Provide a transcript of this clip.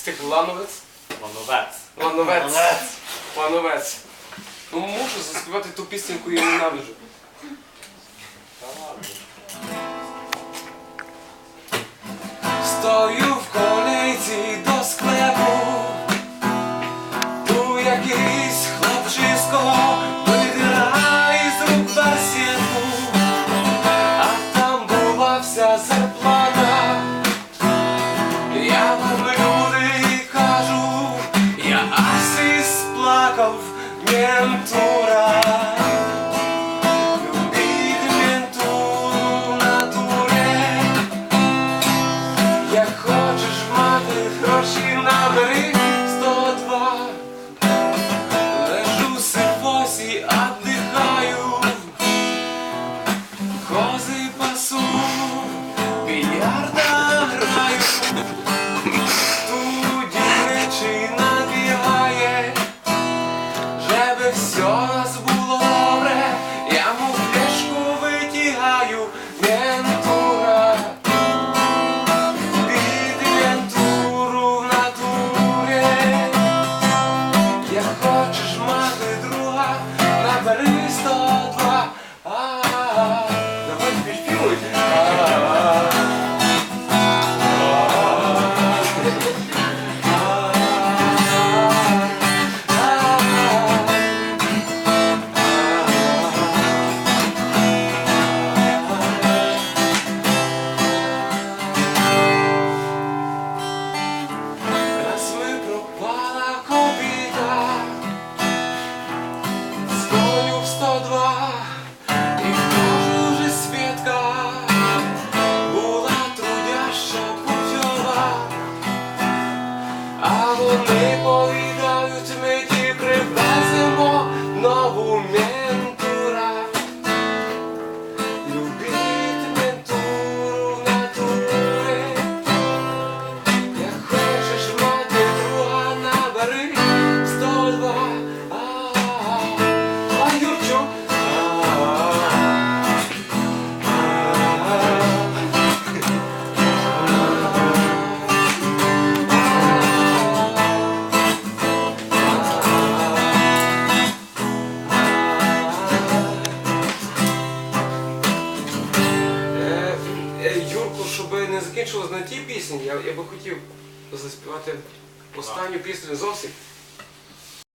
Стих Лановець. Лановець. Лановець. Ну мушу заспівати ту пісеньку я ненавиджу. Стою в колейці до склепу, ту якийсь хлопчисько видирає з рук барсетку, а там була вся зарплата. Kraków, nie która Все було добре Я му флешку витягаю Ментура під вентуру в натурі. Як хочеш мати друга, набери 102. Дзвоню в 102 і кажу вже свідка, була трудяща путева, а вони закінчилось на тій пісні, я, я би хотів заспівати останню пісню зовсім.